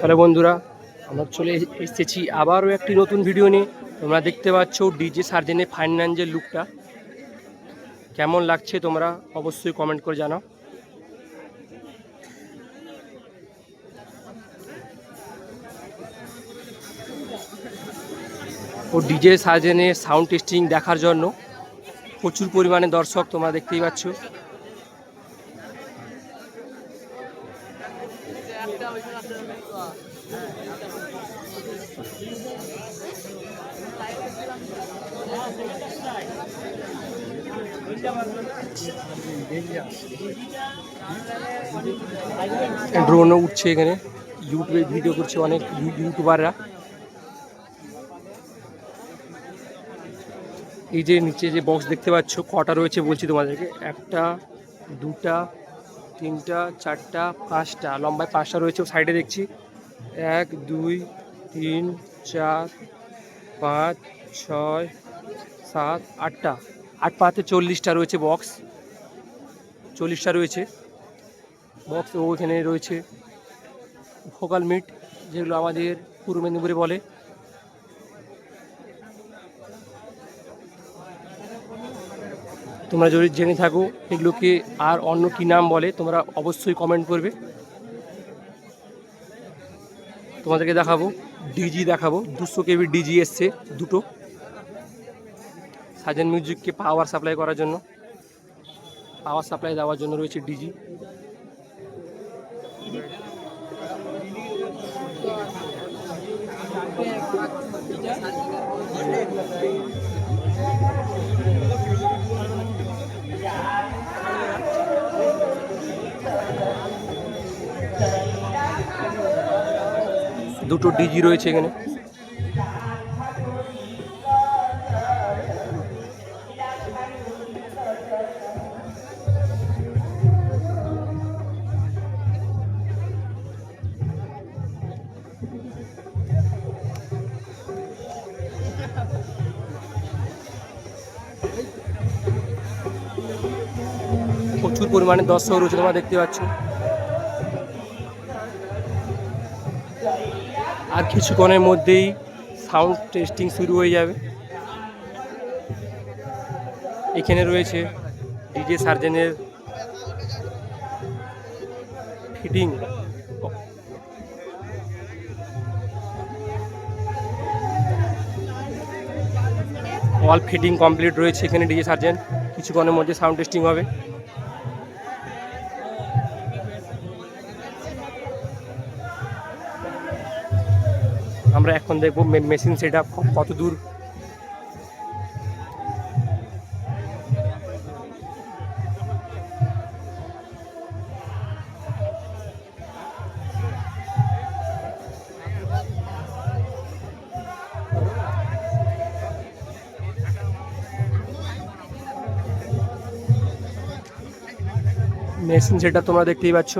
Hello বন্ধুরা, আমরা চলে এসেছি আবারও একটি নতুন ভিডিও নিয়ে। তোমরা দেখতে পাচ্ছ ডিজে সার্জেনের ফাইনান্সের লুকটা কেমন লাগছে তোমরা অবশ্যই কমেন্ট করে জানাও। ও ডিজে সার্জেনের সাউন্ড টেস্টিং দেখার জন্য প্রচুর পরিমাণে দর্শক তোমরা দেখতেই পাচ্ছ। ড্রোনও উঠছে এখানে। ইউটিউবে ভিডিও করছে অনেক ইউ- ইউটিউবাররা এই যে নিচে যে বক্স দেখতে পাচ্ছ, কটা রয়েছে বলছি তোমাদেরকে। একটা, দুটা তিনটা, চারটা, পাঁচটা। লম্বায় পাঁচটা রয়েছে সাইডে দেখছি। এক, দুই, তিন, চার, পাঁচ, ছয়, সাত, আটটা। আট পাতে চল্লিশটা রয়েছে বক্স চল্লিশটা রয়েছে। বক্স ও এখানে রয়েছে। ফোকাল মিট যেগুলো আমাদের পূর্ব মেদিনীপুরে বলে। তোমরা যদি জেনে থাকো এগুলোকে আর অন্য কী নাম বলে, তোমরা অবশ্যই কমেন্ট করবে। তোমাদেরকে দেখাবো ডিজি দেখাবো, দুশো কেবি ডিজি এসছে দুটো। সাজেন মিউজিককে পাওয়ার সাপ্লাই করার জন্য পাওয়ার সাপ্লাই দেওয়ার জন্য রয়েছে ডিজি দুটো ডিজি রয়েছে এখানে। প্রচুর পরিমাণে দর্শক রয়েছে তোমরা দেখতে পাচ্ছ। আর কিছুক্ষণের মধ্যেই সাউন্ড টেস্টিং শুরু হয়ে যাবে। এখানে রয়েছে ডিজে সার্জেনের ফিটিং অল ফিটিং কমপ্লিট রয়েছে এখানে ডিজে সার্জেন। কিছুক্ষণের মধ্যে সাউন্ড টেস্টিং হবে। আমরা এখন দেখব মেশিন সেট আপ কত দূর। মেশিন সেটা তোমরা দেখতেই পাচ্ছ।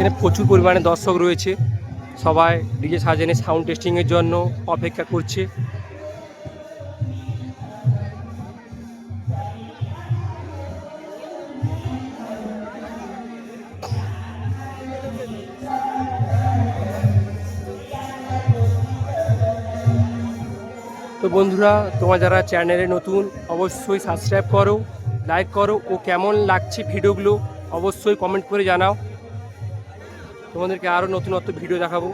এখানে প্রচুর পরিমাণে দর্শক রয়েছে। সবাই ডিজে সাজেনে সাউন্ড টেস্টিংয়ের জন্য অপেক্ষা করছে। তো বন্ধুরা, তোমার যারা চ্যানেলে নতুন, অবশ্যই সাবস্ক্রাইব করো, লাইক করো, ও কেমন লাগছে ভিডিওগুলো অবশ্যই কমেন্ট করে জানাও। তোমাদেরকে আরও নতুনত্ব ভিডিও দেখাবো।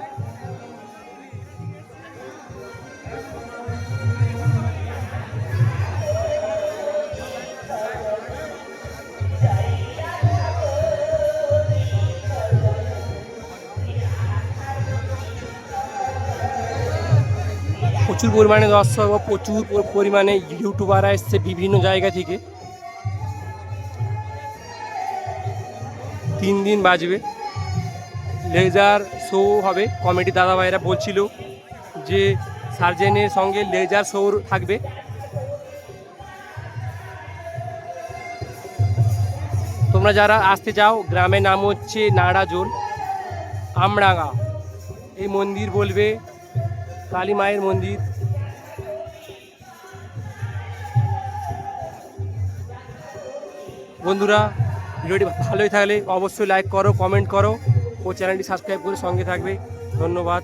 প্রচুর পরিমাণে দর্শক প্রচুর পরিমাণে ইউটিউবাররা এসছে বিভিন্ন জায়গা থেকে। তিন দিন বাজবে। লেজার শো হবে। কমেডি দাদাভাইরা বলছিল যে সার্জেনের সঙ্গে লেজার শো থাকবে। তোমরা যারা আসতে চাও, গ্রামের নাম হচ্ছে নাড়াজোল আমরাঙ্গা এই মন্দির বলবে কালী মায়ের মন্দির। বন্ধুরা, ভিডিওটি ভালোই থাকলে অবশ্যই লাইক করো কমেন্ট করো। ও চ্যানেলটি সাবস্ক্রাইব করে সঙ্গে থাকবে। ধন্যবাদ।